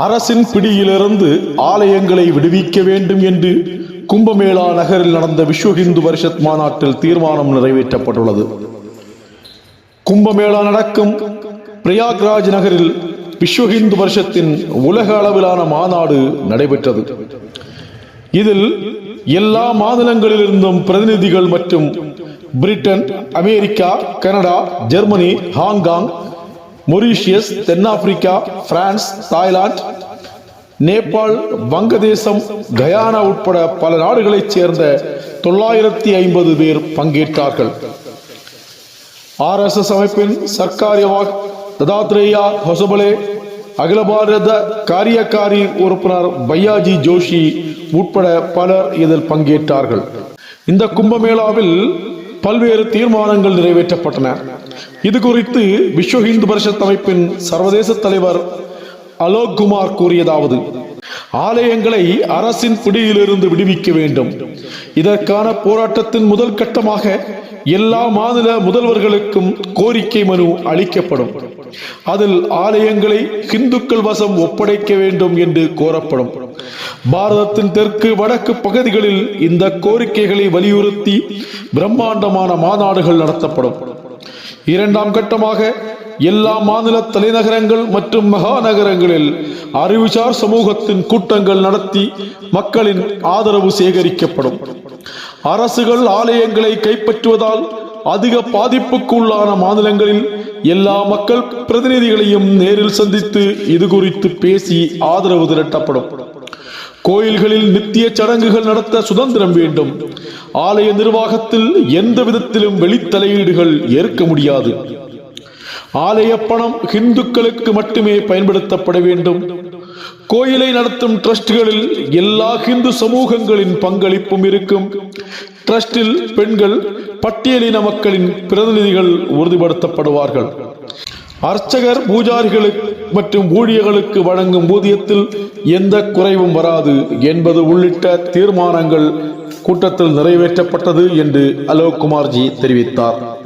அரசின் பிடியிலிருந்து ஆலயங்களை விடுவிக்க வேண்டும் என்று கும்பமேளா நகரில் நடந்த விஸ்வ ஹிந்து பரிஷத் மாநாட்டில் தீர்மானம் நிறைவேற்றப்பட்டுள்ளது. கும்பமேளா நடக்கும் பிரயாக்ராஜ் நகரில் விஸ்வ ஹிந்து பரிஷத்தின் உலக அளவிலான மாநாடு நடைபெற்றது. இதில் எல்லா மாநிலங்களிலிருந்தும் பிரதிநிதிகள் மற்றும் Britain America Canada Germany Hong Kong Mauritius தென்னாப்பிரிக்கா பிரான்ஸ் தாய்லாந்து நேபாள் வங்கதேசம் கயானா உட்பட பல நாடுகளைச் சேர்ந்த தொள்ளாயிரத்தி ஐம்பது பேர் பங்கேற்றார்கள். ஆர்எஸ்எஸ் அமைப்பின் சர்க்காரியவாக் ததாத்ரேயா ஹொசபலே அகில பாரத காரியக்காரி உறுப்பினர் பையாஜி ஜோஷி உட்பட பலர் இதில் பங்கேற்றார்கள். இந்த கும்பமேளாவில் பல்வேறு தீர்மானங்கள் நிறைவேற்றப்பட்டன. இது குறித்து விஸ்வ இந்து பரிஷத் அமைப்பின் சர்வதேச தலைவர் அலோக் குமார் கூறியதாவது ஆலயங்களை அரசின் பிடியிலிருந்து விடுவிக்க வேண்டும். இதற்கான போராட்டத்தின் முதல் கட்டமாக எல்லா மாநில முதல்வர்களுக்கும் கோரிக்கை மனு அளிக்கப்படும். அதில் ஆலயங்களை இந்துக்கள் வசம் ஒப்படைக்க வேண்டும் என்று கோரப்படும். பாரதத்தின் தெற்கு வடக்கு பகுதிகளில் இந்த கோரிக்கைகளை வலியுறுத்தி பிரம்மாண்டமான மாநாடுகள் நடத்தப்படும். இரண்டாம் கட்டமாக எல்லா மாநில தலைநகரங்கள் மற்றும் மகாநகரங்களில் அறிவுசார் சமூகத்தின் கூட்டங்கள் நடத்தி மக்களின் ஆதரவு சேகரிக்கப்படும். அரசுகள் ஆலயங்களை கைப்பற்றுவதால் அதிக பாதிப்புக்குள்ளான மாநிலங்களில் எல்லா மக்கள் பிரதிநிதிகளையும் நேரில் சந்தித்து இது குறித்து பேசி ஆதரவு திரட்டப்படும். கோயில்களில் நித்திய சடங்குகள் நடத்த சுதந்திரம் வேண்டும். ஆலய நிர்வாகத்தில் எந்த விதத்திலும் வெளித்தலையீடுகள் ஏற்க முடியாது. ஆலய பணம் ஹிந்துக்களுக்கு மட்டுமே பயன்படுத்தப்பட வேண்டும். கோயிலை நடத்தும் ட்ரஸ்ட்களில் எல்லா ஹிந்து சமூகங்களின் பங்களிப்பும் இருக்கும். ட்ரஸ்டில் பெண்கள் பட்டியலின மக்களின் பிரதிநிதிகள் உறுதிப்படுத்தப்படுவார்கள். அர்ச்சகர் பூஜாரிகளுக்கு மற்றும் ஊழியர்களுக்கு வழங்கும் ஊதியத்தில் எந்த குறைவும் வராது என்பது உள்ளிட்ட தீர்மானங்கள் கூட்டத்தில் நிறைவேற்றப்பட்டது என்று அலோக் குமார்ஜி தெரிவித்தார்.